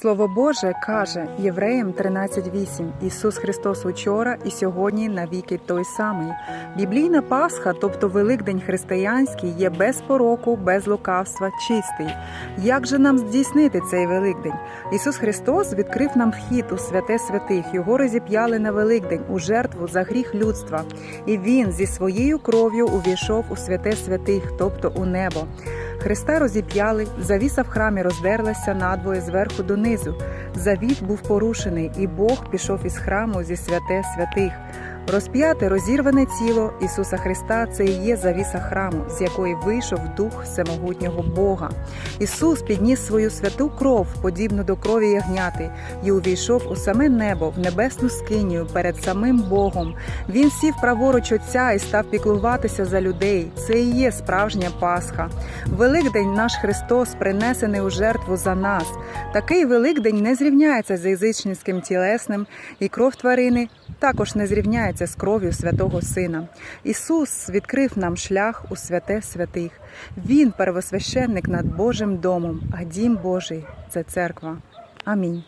Слово Боже каже Євреям 13.8 Ісус Христос учора і сьогодні навіки той самий. Біблійна Пасха, тобто Великдень християнський, є без пороку, без лукавства, чистий. Як же нам здійснити цей Великдень? Ісус Христос відкрив нам вхід у святе святих. Його розіп'яли на Великдень у жертву за гріх людства. І Він зі своєю кров'ю увійшов у святе святих, тобто у небо. Христа розіп'яли, завіса в храмі роздерлася надвоє зверху донизу. Завіт був порушений, і Бог пішов із храму зі святе святих. Розп'яте розірване тіло Ісуса Христа це і є завіса храму, з якої вийшов дух всемогутнього Бога. Ісус підніс свою святу кров, подібну до крові ягняти, і увійшов у саме небо, в небесну скинію перед самим Богом. Він сів праворуч Отця і став піклуватися за людей. Це і є справжня Пасха. Великдень наш Христос принесений у жертву за нас. Такий Великдень не зрівняється з язичницьким тілесним, і кров тварини також не зрівняється з кров'ю святого Сина. Ісус відкрив нам шлях у святе святих. Він первосвященник над Божим домом, а дім Божий це церква. Амінь.